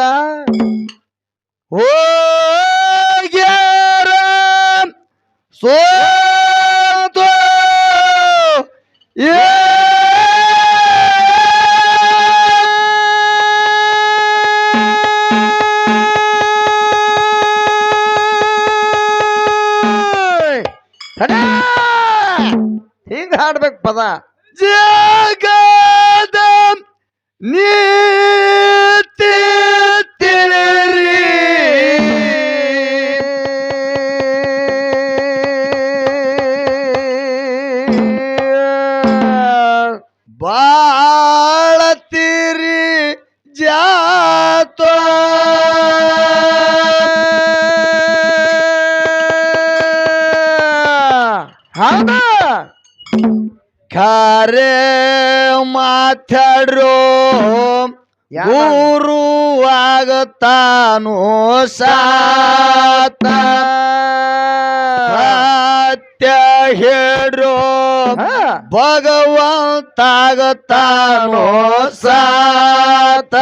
da ಗುರುವಾಗತಾನು ಸಾತ. ಸತ್ಯ ಹೇಳೋ ಭಗವಂತಾಗತಾನು ಸಾತ.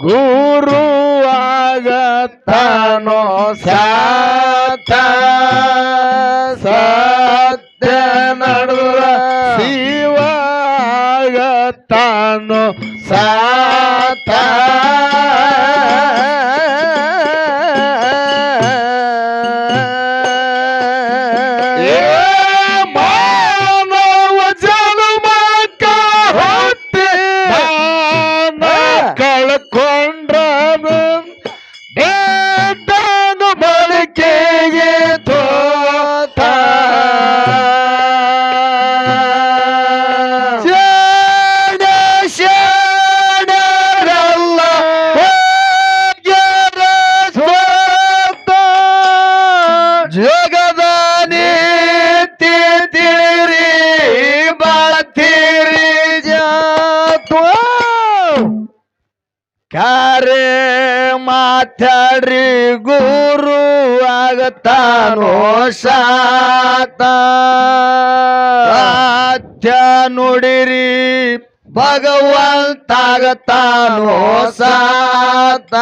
ಗುರು ಆಗತ್ತಾನೋ ಸಾತ. ತಾನೋ ಸಾತ. ಸಾಧ್ಯ ನುಡಿರಿ ಭಗವಂತಾಗ ಸಾತ.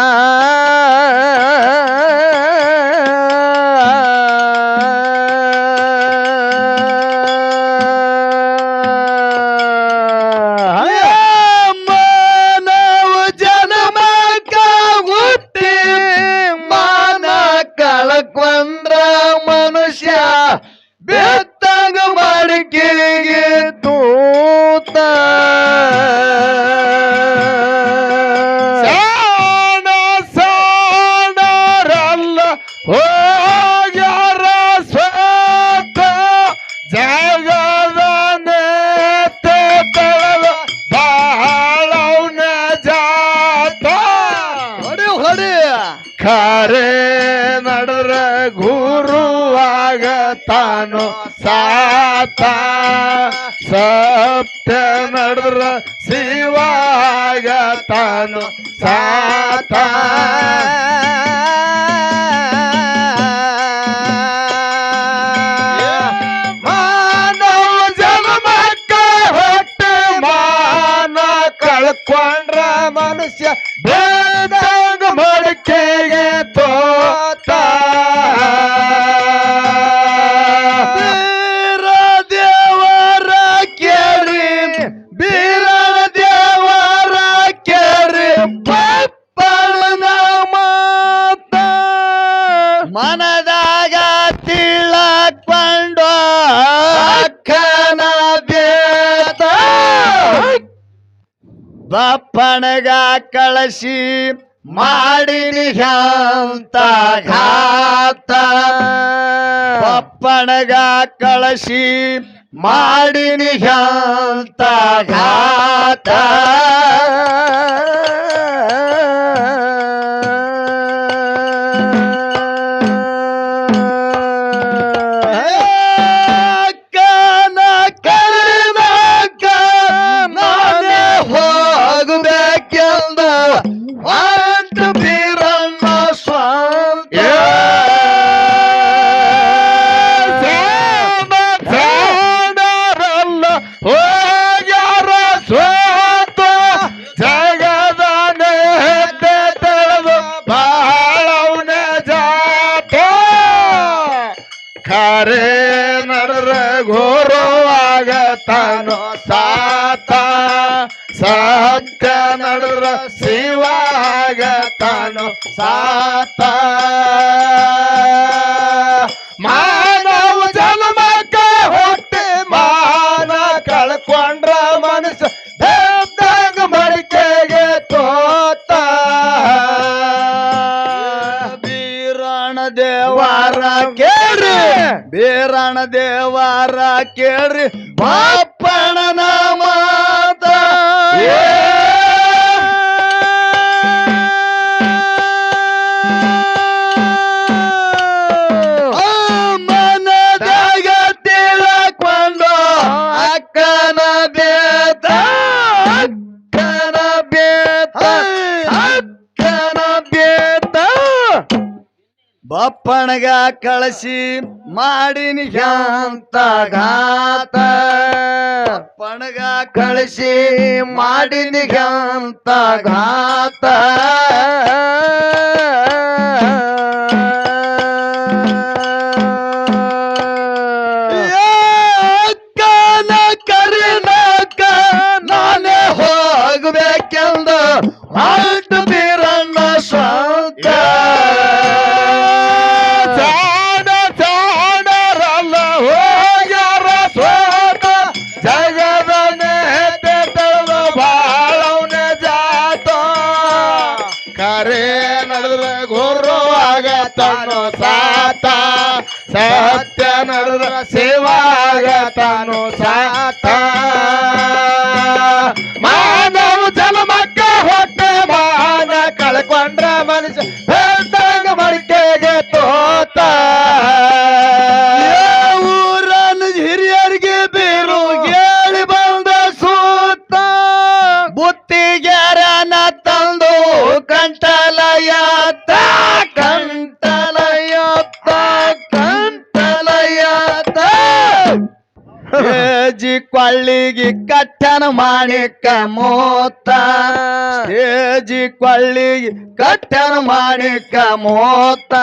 Bit ಸಪ್ತ ನಡೆದ್ರ ಶಿವಾಗ ತಾನು ಸಾತ ಮಾನವ ಜನ್ಮಕ್ಕ ಹೊಟ್ಟೆ ಮಾನ ಕಳ್ಕೊಂಡ್ರ ಮನುಷ್ಯ ಬೇ ಕಳಸಿ ಮಾಡಿನಿ ಶಾಂತ ಘಾತ. ಪಪ್ಪಣಗ ಕಳಸಿ ಮಾಡಿನಿ ಶಾಂತ ಘಾತ. ಸತ್ಯ ನಡುರ ಶಿವಾಗ ತಾನು ಸಾತ. ಮಾನವ ಜನ್ಮಕ್ಕ ಹೊಟ್ಟೆ ಮಾನ ಕಳ್ಕೊಂಡ್ರ ಮನುಷ್ಯ ದೇವ್ದಾಗ ಮಡಿಕೆಗೆ ತೋತ. ಬೀರಣ ದೇವಾರ ಕೇಳ್ರಿ. ಬೀರಣ ದೇವಾರ ಕೇಳ್ರಿ. ಪಾಪಣ ಮಾತ. ಮನದಾಗ ಬಪ್ಪಣಗ ಕಳಸಿ ಮಾಡಿನಿ ಶಾಂತ ಘಾತ ಬಪ್ಪಣಗ ಕಳಸಿ ಮಾಡಿನಿ ಶಾಂತ ಘಾತ ಕರಿನಾಕ ನಾನೇ ಹೋಗ್ಬೇಕೆಂದ ಬೀರಣ್ಣ ತಾನು ಸಾತ, ಸತ್ಯ ನಡೆದ್ರ ಶಿವಾಗ ತಾನು ಸಾತ. ಮಾನವ ಜನ್ಮಕ್ಕ ಹೊಟ್ಟೆ ಮಾನ ಕಳ್ಕೊಂಡ್ರ ಮನುಷ್ಯ ಹೇಳ್ದಂಗ ಮಡಿಕೆಗೆ ತೋತ. ಊರನ ಹಿರಿಯರಿಗೆ ಬೀರು ಹೇಳಿ ಬಂದ ಸೂತ. ಬುತ್ತಿಗೆರನ ತಂದು ಕಂಟಲಯತ್ತ ಕಂಟಲಯತ್ತ ಹೇಜಿ ಕೊಳ್ಳಿಗೆ ಕಟ್ಟನ ಮಾಣಿಕ ಮೋತ. ಹೇಜಿ ಕೊಳ್ಳಿಗೆ ಕಟ್ಟನ ಮಾಣಿಕ ಮೋತ.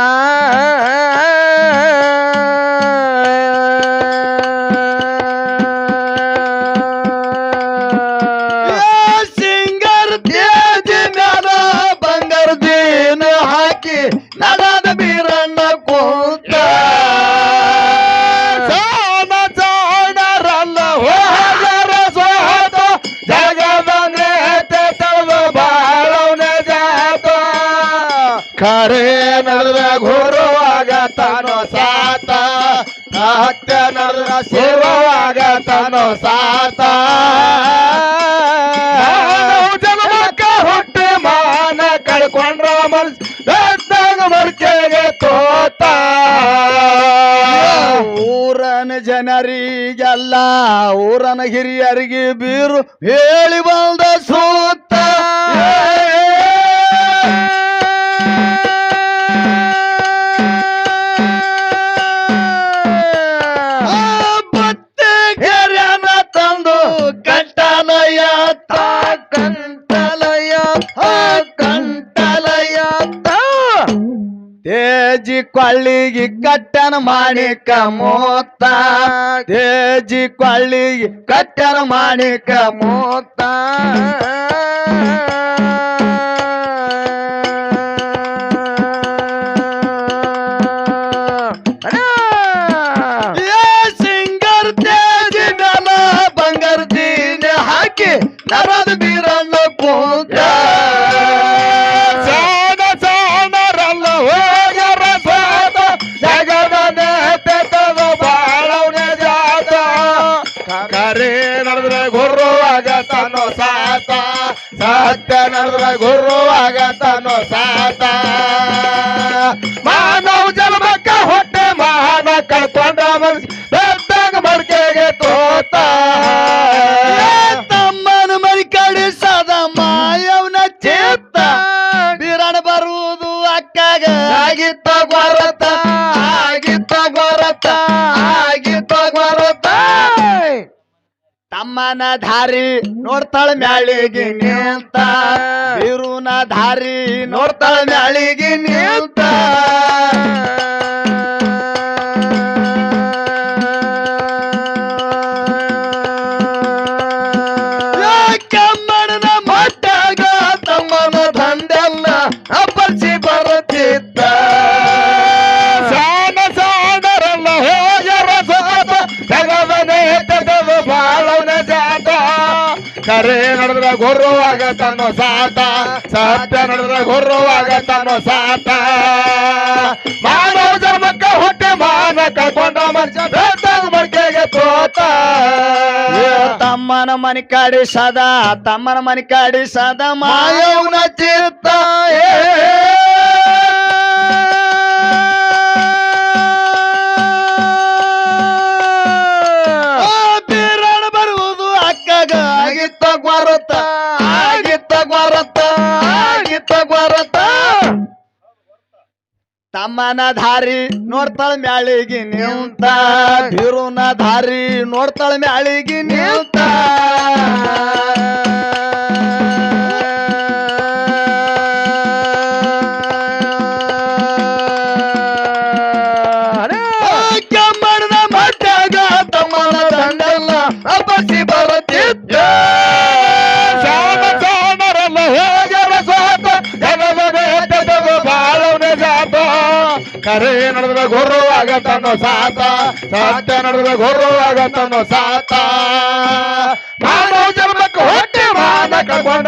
ಖರೆ ನಡೆದ ಗುರುವಾಗ ತಾನು ಸಾತ ಸತ್ಯ ನಡೆದ ಶಿವವಾಗ ತಾನು ಸಾತ. ಜನ್ಮಕ್ಕ ಹೊಟ್ಟೆ ಮಾನ ಕಳ್ಕೊಂಡ್ರ ಮನಸ್ಸು ಬೆದ್ದಾಗ ಮರ್ಕೆಗೆ ತೋತ. ಊರನ ಜನರಿಗೆಲ್ಲ ಊರನ ಹಿರಿಯರಿಗೆ ಬೀರು ಹೇಳಿ ಬಂದ ಸೂತ. ತೇಜಿ ಕೊಳ್ಳಿಗೆ ಕಟ್ಟನ ಮಾಣಿಕ ಮೋತ ತೇಜಿ ಕೊಳ್ಳಿಗೆ ಕಟ್ಟನ ಮಾಣಿಕ ಮೋತ ಬಂಗಾರ ಹಾಕಿ ನರದ ಬೀರಣ್ಣ ಕೂತ. ಸತ್ಯ ನಡೆದ್ರ ಗುರುವಾಗ ತನ್ನೋ ಸಾತ. ಮಾನವ ಜನ್ಮಕ್ಕ ಹೊಟ್ಟೆ ಮಹಾನ ಕಳ್ಕೊಂಡ ಮನಸ್ಸು ಬೆತ್ತಂಗ ಮಡಿಕೆಗೆ ತೋತ. ತಮ್ಮನ ಮರಿ ಕಡೆ ಸದಾ ಮಾಯವನ ಚೇತ. ಬಿರಣ ಬರುವುದು ಅಕ್ಕಾಗ. ಆಗಿತ್ತ ಗೊರತ ತಮ್ಮನ ದಾರಿ ನೋಡ್ತಾಳ ಮ್ಯಾಳಿಗೆ ನಿಂತ. ಇರುನ ದಾರಿ ನೋಡ್ತಾಳ ಮ್ಯಾಳಿಗೆ ಕರೆ ನಡೆದ್ರೆ ಗೌರವಾಗ ತನ್ನೋ ಸಾತ ಸತ್ಯ ನಡೆದ್ರೆ ಗೌರವಾಗ ತನ್ನೋ ಸಾತ. ಮಾನವ ಜನ್ಮಕ್ಕ ಹೊಟ್ಟೆ ಮಾನ ಕಳ್ಕೊಂಡ ಮನುಷ್ಯ ಮಡಿಕೆಗೆ ತೋತ. ತಮ್ಮನ ಮನಿ ಕಾಡಿ ಸದಾ ತಮ್ಮನ ಮನಿ ಕಾಡಿ ಸದಾ. ಮಾಯವನ ಚಿತ್ತ ದಾರಿ ನೋಡ್ತಾಳ ಮ್ಯಾಳಿಗೆ ನಿಂತ. ಬೀರುನ ಧಾರಿ ನೋಡ್ತಾಳ ಮ್ಯಾಳಿಗಿ ನಿಂತ. ಕರೆ ನಡೆದ್ರೆ ಗೌರವಾಗ ತನ್ನ ಸಾತ, ಸತ್ಯ ನಡೆದ್ರೆ ಗೌರವಾಗ ತನ್ನ ಸಾತ. ಮಾನವ ಜನ್ಮಕ್ಕೆ ಹೊಟ್ಟೆ ಮಾನ ಕಳ್ಕೊಂಡ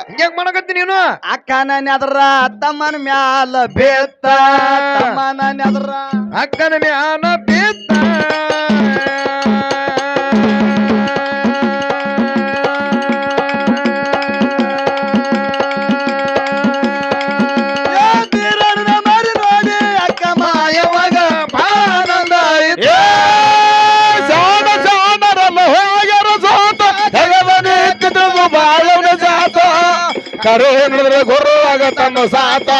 ಹಿಂಗ್ಯಾಕ್ ಮಾಡಕತ್ತಿ ನೀನು? ಅಕ್ಕನ ನೆದ್ರ ತಮ್ಮನ ಮ್ಯಾಲ ಬೇತ್ತ ತಮ್ಮನ ನೆದ್ರ ಅಕ್ಕನ ಮ್ಯಾಲ ಬಿದ್ದ ಕರೆ ನಡೆದ್ರೆ ಗೊರ್ರು ಆಗತ್ತನ್ನು ಸಾತ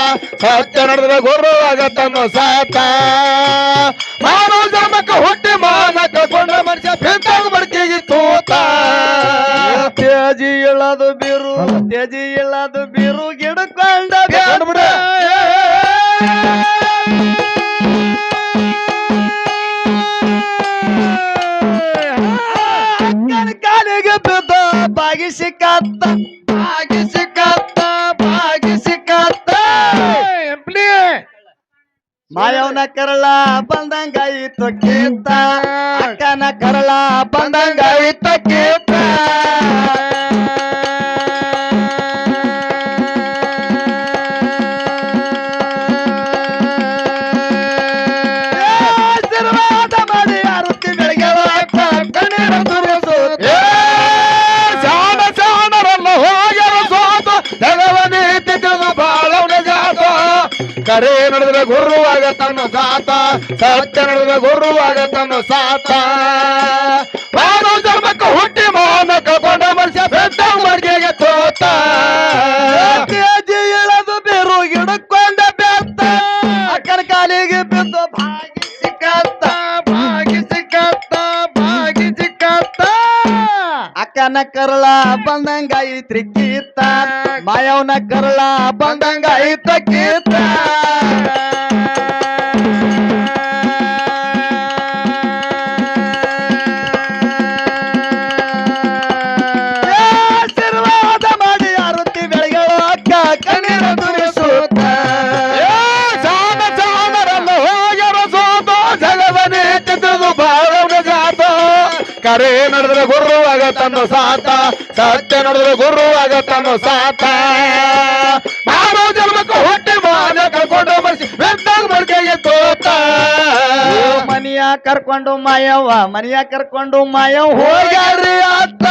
ಸತ್ಯ ನಡೆದ್ರೆ ಗುರು ಆಗತ್ತನ್ನು ಸಾತ. ಮಾನವ ಜನ್ಮಕ್ಕ ಹುಟ್ಟಿ ಮಾನ ಕಳ್ಕೊಂಡ ಮನುಷ್ಯ ಬೆಂದಾಗ ಬಡ್ಕಿಗೆ ತೂತ. ತೇಜಿ ಇಳದು ಬಿರು ತೇಜಿ ಇಳದು ಬಿರು ಗಿಡಕೊಂಡ ಕಾಲಿಗೆ ಬಿದ್ದ ಬಾಗಿಸಿ ಕತ್ತ. ಮಾಯವನ ಕರಳ ಬಂದಂಗಾಯಿತು ಕೇತ ಅಕ್ಕನ ಕರಳ ಬಂದಂಗಾಯಿತು ಕೀತ ತನ್ನ ಸಾತ ಸತ್ಯ ನಡೆದ್ರೆ ಗುರುವಾಗ ತನ್ನ ಸಾತ. ಮಾನವ ಜನ್ಮಕ್ಕೆ ಹುಟ್ಟಿ ಮಾನ ಕಳ್ಕೊಂಡ ಮನುಷ್ಯ ಬೆಟ್ಟ ಮಡಿಗೆಗೆ ತೋತ. ತೇಜಿ ಇಳದು ಬೇರು ಗಿಡಕೊಂಡ ಬೆತ್ತ ಅಕ್ಕನ ಕಾಲಿಗೆ ಬಿದ್ದು ಭಾಗಿಸಿ ಸಿಕ್ಕತ್ತ ಭಾಗಿಸಿ ಸಿಕ್ಕತ್ತ ಭಾಗಿಸಿ ಸಿಕ್ಕತ್ತ. ಅಕ್ಕನ ಕರಳ ಬಂದಂಗ ಐತ್ರಿ ಕೀತ ಮಾಯವನ ಕರಳ ಬಂದಂಗ ಐತ ಕೀತ ಕರೆ ನಡೆದ್ರೆ ಗುರು ತನ್ನ ಸಾತ ಸತ್ಯ ನಡೆದ್ರೆ ಗುರು ತನ್ನ ಸಾತ. ಮಾನವ ಜನ್ಮಕ್ಕೆ ಹೊಟ್ಟೆ ಮಾನ ಕರ್ಕೊಂಡು ಮನಸ್ಸಿ ಬೆದ್ದಾಗ ಮಡ್ಕೆಗೆ ತೋತ ಮನಿಯ ಕರ್ಕೊಂಡು ಮಾಯವ್ವ ಮನಿಯ ಕರ್ಕೊಂಡು ಮಾಯವ್ ಹೋಗ್ಯಾರ್ರಿ ಅತ್ತ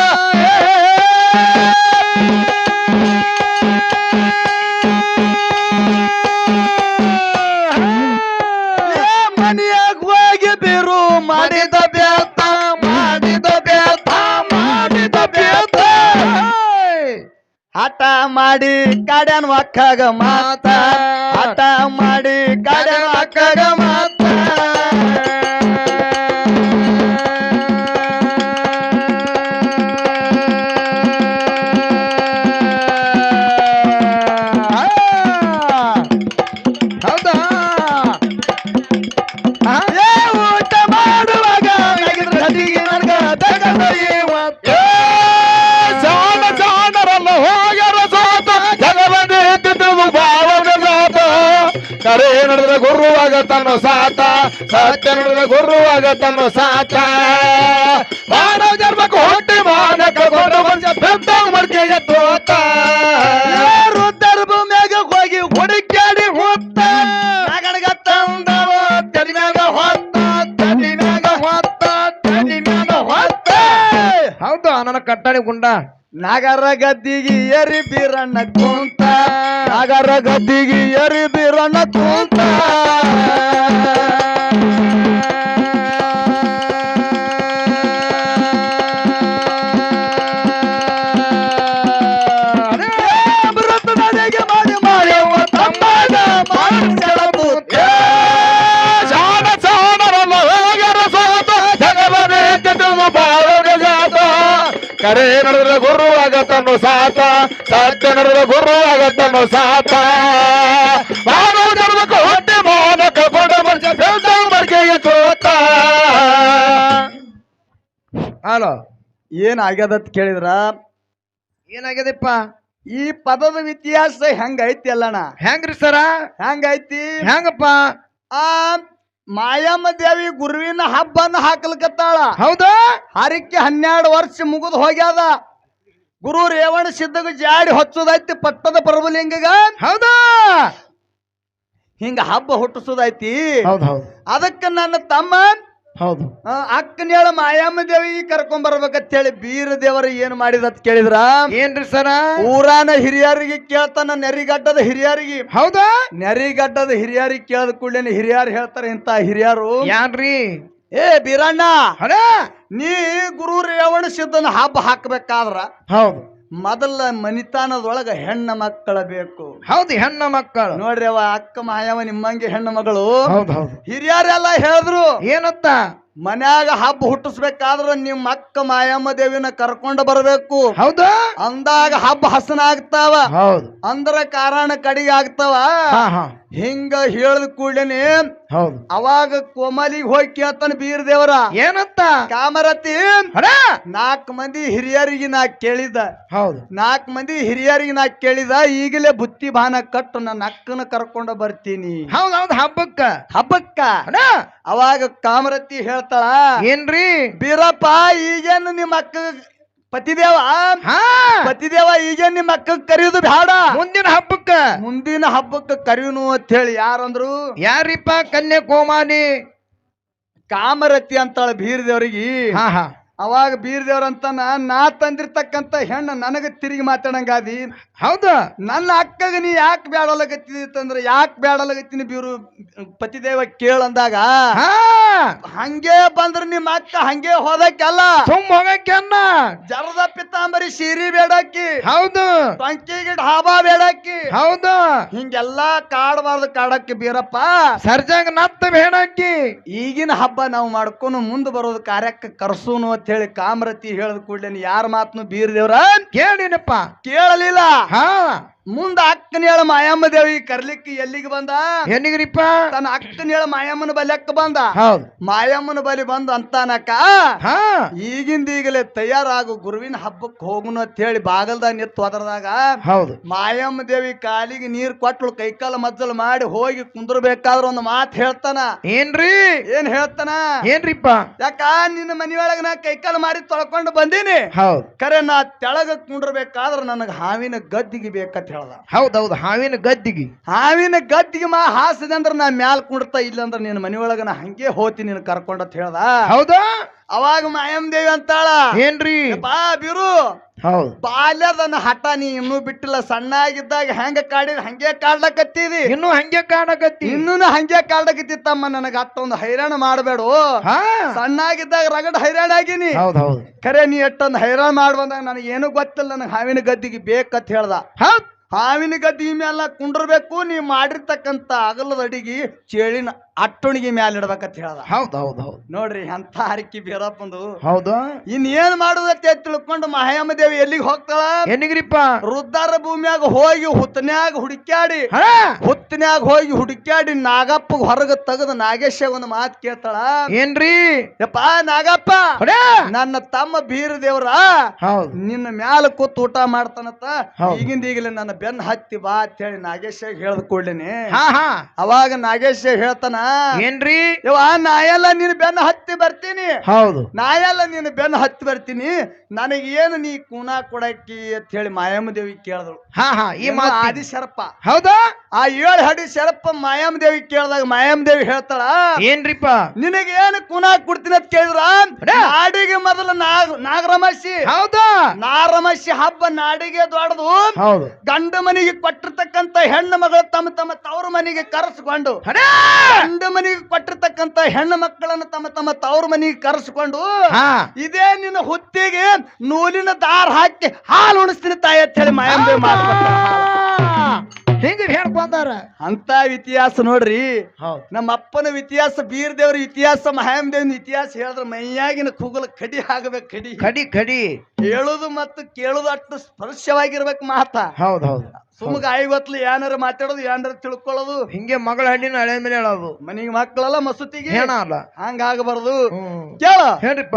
ಮಾಡಿ ಕಾಡ್ಯಾನ ಒಕ್ಕಾಗ ಮಾತಾ ಹಠ ಮಾಡಿ ಕಾಡ್ಯಾನ ನಡೆದ ತನ್ನ ಸಾತ ಸತ್ಯ ಗುರುವಾಗ ಗುರು ಆಗತ್ತನ್ನು ಸಾತ. ಮಾನವ ಜನ್ಮಕ್ಕೆ ಹೊಟ್ಟೆ ಮಾನಕ ಕಳ್ಕೊಂಡು ಮನುಷ್ಯ ಬೆದ್ದ ಮಡ್ಕೆಗೆ ತೋತ ಯಾರು ದರ್ಭಮ್ಯಾಗ ಹೋಗಿ ಹುಡುಕ್ಯಾಡಿ ಹೊತ್ತ ನಗಡ್ಗ ತಂದವ ಹೊತ್ತ ತಲಿಮ್ಯಾಗ ಹೊತ್ತ ತಲಿಮ್ಯಾಗ ಹೊತ್ತ ಹೌದು ನನ್ನ ಕಟ್ಟಡಿ ಗುಂಡ. ನಗರ ಗದ್ದಿಗೆ ಎರಿ ಬೀರಣ್ಣ ಕುಂತ. ನಗರ ಗದ್ದಿಗೆ ಎರಿ ಬೀರಣ್ಣ ಕುಂತ. ಕರೆ ನಡೆದ ಗುರು ಆಗತನು ಸಾತ ಸತ್ಯ ನಡೆದ ಗುರು ಆಗತನು ಸಾತ. ಮಾನವ ಜನ್ಮಕ್ಕೆ ಹೊಟ್ಟೆ ಮಾನ ಕಳ್ಕೊಂಡ ಮನುಷ್ಯ ಬೆಳ್ದ ಮಡ್ಕೆಗೆ ತೋತ ಹಲೋ ಏನಾಗ್ಯದತ್ ಕೇಳಿದ್ರ? ಏನಾಗ್ಯದಪ್ಪ? ಈ ಪದದ ಇತಿಹಾಸ ಹೆಂಗೈತಿ ಅಲ್ಲಣ್ಣ? ಹೆಂಗ್ರಿ ಸರ? ಹೆಂಗೈತಿ? ಹೆಂಗಪ್ಪ? ಆ ಮಾಯಮ್ಮ ದೇವಿ ಗುರುವಿನ ಹಬ್ಬನ ಹಾಕಲ್ಕತ್ತಾಳ. ಹೌದಾ? ಹರಿಕೆ ಹನ್ನೆರಡು ವರ್ಷ ಮುಗಿದು ಹೋಗ್ಯಾದ. ಗುರು ರೇವಣ ಸಿದ್ಧಗ ಜಾಡಿ ಹೊಚ್ಚೋದೈತಿ ಪಟ್ಟದ ಪ್ರಭುಲಿಂಗಗ. ಹೌದಾ? ಹಿಂಗ ಹಬ್ಬ ಹುಟ್ಟಿಸೋದೈತಿ. ಹೌದು ಹೌದು. ಅದಕ್ಕ ನನ್ನ ತಮ್ಮ ಹೌದು. ಅಕ್ಕನೇಳ ಮಾಯಮ್ಮ ದೇವಿ ಕರ್ಕೊಂಡ್ ಬರ್ಬೇಕಂತ ಹೇಳಿ ಬೀರ ದೇವರ ಏನ್ ಅಂತ ಕೇಳಿದ್ರ? ಏನ್ರಿ ಸರ? ಊರಾನ ಹಿರಿಯರಿಗೆ ಕೇಳ್ತಾನ ನೆರಿಗಡ್ಡದ ಹಿರಿಯರಿಗೆ. ಹೌದಾ? ನೆರಿಗಡ್ಡದ ಹಿರಿಯರಿಗೆ ಕೇಳದ ಕೂಡಲೇ ಹಿರಿಯರು ಹೇಳ್ತಾರೆ ಇಂತ ಹಿರಿಯರು. ಯಾನ್ರಿ? ಏ ಬೀರಣ್ಣ ನೀ ಗುರು ರೇವಣ ಸಿದ್ಧನ ಹಬ್ಬ ಹಾಕ್ಬೇಕಾದ್ರ ಹೌದು. ಮೊದಲ ಮನಿತಾನದೊಳಗ ಹೆಣ್ಣ ಮಕ್ಕಳ ಬೇಕು. ಹೌದು ಹೆಣ್ಣ ಮಕ್ಕಳು. ನೋಡ್ರಿ ಅವ ಅಕ್ಕ ಮಾಯವ ನಿಮ್ಮಂಗೆ ಹೆಣ್ಣು ಮಗಳು. ಹೌದು ಹೌದು. ಹಿರಿಯರೆಲ್ಲ ಹೇಳಿದ್ರು ಏನತ್ತ ಮನ್ಯಾಗ ಹಬ್ಬ ಹುಟ್ಟಿಸ್ಬೇಕಾದ್ರ ನಿಮ್ಮ ಅಕ್ಕ ಮಾಯಮ್ಮ ದೇವಿನ ಕರ್ಕೊಂಡು ಬರಬೇಕು. ಹೌದಾ? ಅಂದಾಗ ಹಬ್ಬ ಹಸನ ಆಗ್ತಾವ. ಹೌದು. ಅಂದ್ರ ಕಾರಣ ಕಡಿಗೆ ಆಗ್ತಾವ. ಹಿಂಗ ಹೇಳಿದ ಕೂಡಲೇನೆ ಹೌದು. ಅವಾಗ ಕೋಮಲಿಗೆ ಹೋಗಿ ಕೇಳ್ತಾನ ಬೀರ್ ದೇವರ. ಏನಂತ? ಕಾಮರತಿ ನಾಲ್ಕು ಮಂದಿ ಹಿರಿಯರಿಗೆ ನಾ ಕೇಳಿದ. ಹೌದು. ನಾಲ್ಕು ಮಂದಿ ಹಿರಿಯರಿಗೆ ನಾ ಕೇಳಿದ ಈಗಲೇ ಬುತ್ತಿ ಬಾನ ಕಟ್ಟು ನನ್ನ ಅಕ್ಕನ ಕರ್ಕೊಂಡು ಬರ್ತೀನಿ. ಹೌದು ಹೌದು ಹಬ್ಬಕ್ಕ. ಹಬ್ಬಕ್ಕ? ಅವಾಗ ಕಾಮರತಿ ಹೇಳ್ತಾಳ ಏನ್ರಿ? ಬೀರಪ್ಪ ಈಗೇನು ನಿಮ್ಮ ಅಕ್ಕ ಪತಿದೇವ? ಹಾ. ಪತಿದೇವ ಈಗೇನ್ ನಿಮ್ಮ ಅಕ್ಕ ಕರೆಯುದು ಬ್ಯಾಡ? ಮುಂದಿನ ಹಬ್ಬಕ್ಕ. ಮುಂದಿನ ಹಬ್ಬಕ್ಕ ಕರೆಯುನು ಅಂತ ಹೇಳಿ ಯಾರಂದ್ರು? ಯಾರಿಪ್ಪ ಕನ್ಯಾಕುಮಾರಿ? ಕಾಮರತಿ ಅಂತಾಳ ಬೀರ್ ದೇವ್ರಿಗೆ ಹಾ ಹಾ. ಅವಾಗ ಬೀರದೇವ್ರಂತ ನಾ ತಂದಿರ್ತಕ್ಕಂತ ಹೆಣ್ಣು ನನಗೆ ತಿರುಗಿ ಮಾತಾಡಂಗಾದಿ. ಹೌದು? ನನ್ನ ಅಕ್ಕಗೆ ನೀ ಯಾಕೆ ಬ್ಯಾಡಲಾಗತ್ತಿತ್ತಂದ್ರ ಯಾಕೆ ಬ್ಯಾಡಲಾಗತ್ತೀನಿ ಬೀರು ಪತಿದೇವ ಕೇಳಂದಾಗ ಹಂಗೆ ಬಂದ್ರ ನಿಮ್ಮ ಅಕ್ಕ ಹಂಗೆ ಹೋದಕ್ಕೆಲ್ಲ. ಸುಮ್ ಹೋಗಕ್ಕೆನ್ನ? ಜರದ ಪಿತಾಂಬರಿ ಸೀರಿ ಬೇಡಕ್ಕಿ. ಹೌದು. ಟಂಕಿಗೆ ಢಾಬಾ ಬೇಡಕ್ಕಿ. ಹೌದು. ಹಿಂಗೆಲ್ಲಾ ಕಾಡಬಾರ್ದು ಕಾಡಕ್ಕೆ ಬೀರಪ್ಪ. ಸರ್ಜಾಗ ನತ್ತ ಬೇಡಕ್ಕಿ. ಈಗಿನ ಹಬ್ಬ ನಾವು ಮಾಡ್ಕೊಂಡು ಮುಂದೆ ಬರೋದು ಕಾರ್ಯಕ್ಕೆ ಕರ್ಸೂನು ಹೇಳಿ ಕಾಮರತಿ ಹೇಳಿದ ಕೂಡಲೇ ಯಾರ ಮಾತನ್ನು ಬೀರ್ ದೇವ್ರ ಕೇಳಿನಪ್ಪ. ಕೇಳಲಿಲ್ಲ. ಹಾ. ಮುಂದ ಅಕ್ಕನ ಹೇಳ ಮಾಯಮ್ಮ ದೇವಿ ಕರ್ಲಿಕ್ಕೆ ಎಲ್ಲಿಗೆ ಬಂದ? ಹೆಣ್ಣಿಗ್ರಿಪ್ಪ ತನ್ನ ಅಕ್ಕನ ಹೇಳ ಮಾಯಮ್ಮನ ಬಲ್ಯಕ್ಕ ಬಂದ? ಹೌದು. ಮಾಯಮ್ಮನ ಬಲಿ ಬಂದು ಅಂತಾನಕ್ಕ ಹಾ. ಈಗಿಂದ ಈಗಲೇ ತಯಾರಾಗು ಗುರುವಿನ ಹಬ್ಬಕ್ಕೆ ಹೋಗುನು ಅಂತ ಹೇಳಿ ಬಾಗಲ್ದಾಗ ನಿತ್ತು ಅದರದಾಗ ಹೌದು. ಮಾಯಮ್ಮ ದೇವಿ ಕಾಲಿಗೆ ನೀರ್ ಕೊಟ್ಟು ಕೈಕಾಲ ಮಜ್ಜಲು ಮಾಡಿ ಹೋಗಿ ಕುಂದ್ರಬೇಕಾದ್ರ ಒಂದು ಮಾತು ಹೇಳ್ತಾನ. ಏನ್ರಿ? ಏನ್ ಹೇಳ್ತಾನ? ಏನ್ರಿಪ್ಪ? ಯಾಕ ನಿನ್ನ ಮನಿಯೊಳಗ ನಾ ಕೈಕಾಲ ಮಾರಿ ತೊಳ್ಕೊಂಡು ಬಂದೀನಿ. ಹೌದು. ಕರೆ ನಾ ತೆಳಗ ಕುಂಡ್ರಬೇಕಾದ್ರ ನನಗ ಹಾವಿನ ಗದ್ದಿಗೆ ಬೇಕಂತ ಹೇಳ್ದ ಹೌದೌದು ಹಾವಿನ ಗದ್ದಿಗೆ. ಹಾವಿನ ಗದ್ದಿಗೆ ಮಾ ಹಾಸಿದೆ ಅಂದ್ರ ನಾ ಮ್ಯಾಲ್ ಕುಂಡ್ತಾ ಇಲ್ಲ ಅಂದ್ರೆ ನಿನ್ನ ಮನಿಯೊಳಗ ನಾ ಹಂಗೆ ಹೋತಿ ಕರ್ಕೊಂಡ ಅಂತ ಹೇಳ್ದ. ಹೌದಾ? ಅವಾಗ ಮಾಯಂ ದೇವಿ ಅಂತಾಳ ಏನ್ರಿ? ಬಾ ಬಿರು ಹೌದು. ಬಾಲ್ಯದನ್ನ ಹಠ ನೀ ಇನ್ನೂ ಬಿಟ್ಟಿಲ್ಲ ಸಣ್ಣಾಗಿದ್ದಾಗ ಹೆಂಗ ಕಾಡಿದ ಹಂಗೆ ಕಾಡ್ಲಕತ್ತೀರಿ ಇನ್ನು ಹಂಗೆ ಕಾಡಕತ್ತಿ ಇನ್ನೂ ಹಂಗೆ ಕಾಡ್ಲಕತ್ತಿ ತಮ್ಮ ನನಗ ಅಷ್ಟೊಂದು ಹೈರಾಣ ಮಾಡಬೇಡು. ಹಾ? ಸಣ್ಣಾಗಿದ್ದಾಗ ರಗಡ್ ಹೈರಾಣ ಆಗಿನಿ. ಹೌದು ಹೌದು ಖರೆ ನೀ ಎಷ್ಟೊಂದು ಹೈರಾಣ ಮಾಡ್ಬಂದಾಗ ನನಗೆ ಏನೂ ಗೊತ್ತಿಲ್ಲ ನನಗೆ ಹಾವಿನ ಗದ್ದಿಗೆ ಬೇಕಂತ ಹೇಳ್ದ. ಹೌದ್. ಹಾವಿನ ಗದ್ದಿಗೆ ಮೇಲೆ ಕುಂಡ್ರಬೇಕು ನೀ ಮಾಡಿರ್ತಕ್ಕಂಥ ಅಗಲದ ಅಡಿಗೆ ಚೇಳಿನ ಅಟ್ಟುಣಿಗೆ ಮ್ಯಾಲ ಇಡ್ಬೇಕಂತ ಹೇಳ್ದ. ಹೌದು ಹೌದು ಹೌದು. ನೋಡ್ರಿ ಎಂತ ಹರಕಿ ಬೀರಪ್ಪಂದು ಹೌದು. ಇನ್ ಏನ್ ಮಾಡುದತ್ತೆ ತಿಳ್ಕೊಂಡು ಮಹಾಯಮ್ಮ ದೇವಿ ಎಲ್ಲಿಗೆ ಹೋಗ್ತಾಳ? ಹೆಣ್ಣಿಗ್ರಿಪ್ಪ ವೃದ್ಧಾರ ಭೂಮಿಯಾಗ ಹೋಗಿ ಹುತ್ತನ್ಯಾಗ ಹುಡುಕ್ಯಾಡಿ. ಹಾ! ಹುತ್ತನ್ಯಾಗ ಹೋಗಿ ಹುಡುಕ್ಯಾಡಿ ನಾಗಪ್ಪ ಹೊರಗ ತೆಗೆದು ನಾಗೇಶ ಒಂದು ಮಾತು ಕೇಳ್ತಾಳ. ಏನ್ರಿ? ಯಪ್ಪ ನಾಗಪ್ಪ? ನನ್ನ ತಮ್ಮ ಬೀರ ದೇವ್ರ ನಿನ್ನ ಮ್ಯಾಲ ಕೂತ್ ಊಟ ಮಾಡ್ತಾನತ್ತ. ಈಗಿಂದ ಈಗಲೇ ನನ್ನ ಬೆನ್ನ ಹತ್ತಿ ಬಾ ಅಂತ ಹೇಳಿ ನಾಗೇಶ ಹೇಳ್ದ ಕೂಡ್ಲೇನೆ. ಹಾ ಹಾ. ಅವಾಗ ನಾಗೇಶ ಹೇಳ್ತಾನ ಏನ್ರಿ? ಯವ್ವ ನಿನ್ ನಿನ್ನ ಬೆನ್ನ ಹತ್ತಿ ಬರ್ತೀನಿ. ಹೌದು. ನಾಯಲ್ಲ ನಿನ್ ನಿನ್ನ ಬೆನ್ನ ಹತ್ತಿ ಬರ್ತೀನಿ. ನನಗೆ ಏನು ನೀ ಕೂನ ಕೊಡಕ್ಕಿ ಅಂತ ಹೇಳಿ ಮಾಯಮ್ಮ ದೇವಿ ಕೇಳಿದ್ರು ಹಾ ಹಾ ಈ ಮಾತು ಆದಿ ಸರ್ಪ ಹೌದಾ? ಆ ಏಳು ಹಡಿ ಶರಪ್ಪ ಮಾಯಾಮ ದೇವಿ ಕೇಳಿದಾಗ ಮಾಯಾಮ ದೇವಿ ಹೇಳ್ತಾಳ ಏನ್ರಿಪ್ಪ? ನಿನಗೆ ಏನು ಕುನಾ ಕೊಡ್ತೀನಿ ಅಂತ ಕೇಳಿದ್ರ? ನಾಡಿಗೆ ಮೊದಲು ನಾಗ ನಾಗರಮಸಿ. ಹೌದಾ? ನಾರಮಸಿ ಹಬ್ಬ ನಾಡಿಗೆ ದೊಡ್ಡದು. ಹೌದು. ಗಂಡ ಮನೆಗೆ ಕೊಟ್ಟಿರ್ತಕ್ಕಂತ ಹೆಣ್ಣು ಮಗಳು ತಮ್ಮ ತಮ್ಮ ತವ್ರ ಮನೆಗೆ ಕರೆಸ್ಕೊಂಡು ಗಂಡು ಮನೆಗೆ ಕೊಟ್ಟಿರ್ತಕ್ಕಂತ ಹೆಣ್ಣು ಮಕ್ಕಳನ್ನು ತಮ್ಮ ತಮ್ಮ ತವ್ರ ಮನೆಗೆ ಕರೆಸ್ಕೊಂಡು ಇದೇ ನಿನ್ನ ಹುತ್ತಿಗೆ ನೂಲಿನ ದಾರ ಹಾಕಿ ಹಾಲು ಉಣಿಸ್ತೀನಿ ತಾಯಿ ಅಂತ ಹೇಳಿ ಮಾಯಂಬಿ ಹಿಂಗ ಹೇಳ್ಕೊಂಡಾರ ಅಂತ ಇತಿಹಾಸ ನೋಡ್ರಿ. ಹೌದು. ನಮ್ಮ ಅಪ್ಪನ ಇತಿಹಾಸ ಬೀರ್ ದೇವ್ರ ಇತಿಹಾಸ ಮಹಾಮ್ ದೇವ್ನ ಇತಿಹಾಸ ಹೇಳಿದ್ರೆ ಮೈಯಾಗಿನ ಕೂಗಲ ಕಡಿ ಆಗಬೇಕು ಕಡಿ. ಕಡಿ ಕಡಿ. ಹೇಳುದು ಮತ್ತು ಕೇಳುದು ಅಷ್ಟು ಸ್ಪರ್ಶವಾಗಿರ್ಬೇಕು ಮಾತ. ಹೌದು ಹೌದು. ಸುಮ್ಗ ಐವತ್ಲು ಏನಾರ ಮಾತಾಡೋದು ಏನಾರ ತಿಳ್ಕೊಳ್ಳೋದು. ಹಿಂಗೆ ಮಗಳ ಹಣ್ಣಿನ ಹಳೆ ಮೇಲೆ ಹೇಳೋದು. ಮನಿಗೆ ಮಕ್ಕಳಲ್ಲ ಮಸೂತಿಗೆ ಹೇಣ ಅಲ್ಲ. ಹಂಗಾಗಬಾರ್ದು. ಕೇಳ. ಹೇಳ್ರಿಪ್ಪ.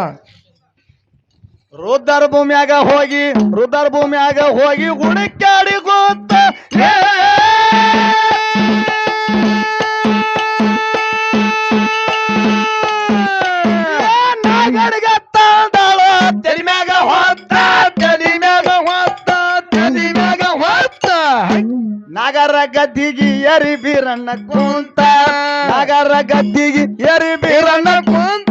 ರುದ್ರ ಭೂಮಿಯಾಗ ಹೋಗಿ ರುದ್ರ ಭೂಮಿಯಾಗ ಹೋಗಿ ಹುಡುಕಾಡಿ ಗೊತ್ತ. ತಲೆ ಮ್ಯಾಗ ಹೊತ್ತ, ತಲಿ ಮ್ಯಾಗ ಹೊತ್ತ, ತಲೆ ಮ್ಯಾಗ ಹೊತ್ತ. ನಗರ ಗದ್ದಿಗೆ ಎರಿ ಬೀರಣ್ಣ ಕುಂತ ನಗರ ಗದ್ದಿಗೆ ಎರಿ ಬೀರಣ್ಣ ಕುಂತ.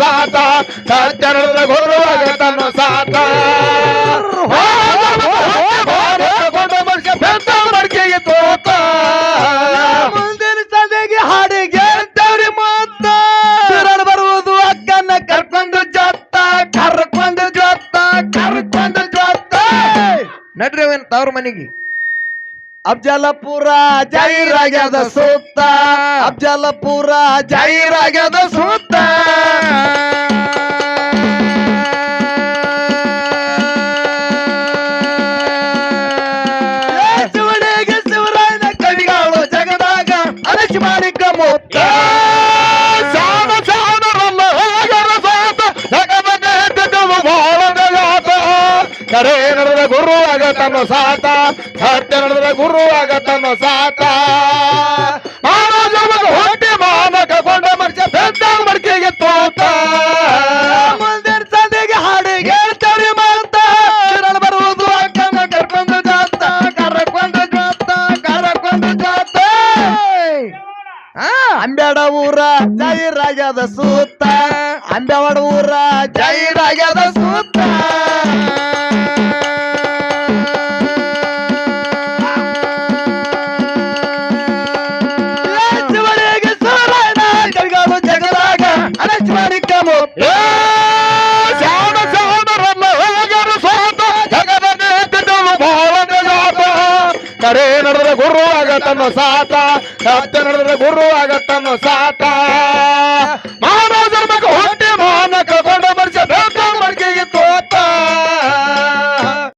ಸಾತ ಸತ್ಯ ನಡೆದ ಗುರುವಾಗ ತನ್ನ ಸಾತ ಮಡಿಕೆಗೆ ತೋತ. ಮುಂದಿನ ಸಂದೆಗೆ ಹಾಡಿ ಗೆಲ್ತವ್ರಿ ಮಾತ. ಬಿರಡ್ ಬರುವುದು ಅಕ್ಕನ್ನ ಕರ್ಕೊಂಡು ಜೊತ್ತ ಕರ್ಕೊಂಡು ಜೊತ್ತ ಕರ್ಕೊಂಡು ಜೊತ್ತ ನಡ್ರಿ ಅವನ್ ತವ್ರ ಮನೆಗೆ. ಅಬ್ಜಲಪುರ ಜೈರಾಗ್ಯದ ಸುತ್ತ ಅಬ್ಜಲಪುರ ಜೈರಾಗ್ಯದ ಸುತ್ತ ಕರೆ ನಡೆದ ಗುರು ತನ್ನ ಸಾತ, ಸತ್ಯ ನಡೆದ ಗುರು ತನ್ನ ಸಾತ. ಮಾನವ ಹೊಟ್ಟೆ ಮಾನ ಕಂಡ ಮನುಷ್ಯ ಬೆದ್ದ ಮಡಿಕೆಗೆ ತೋತ.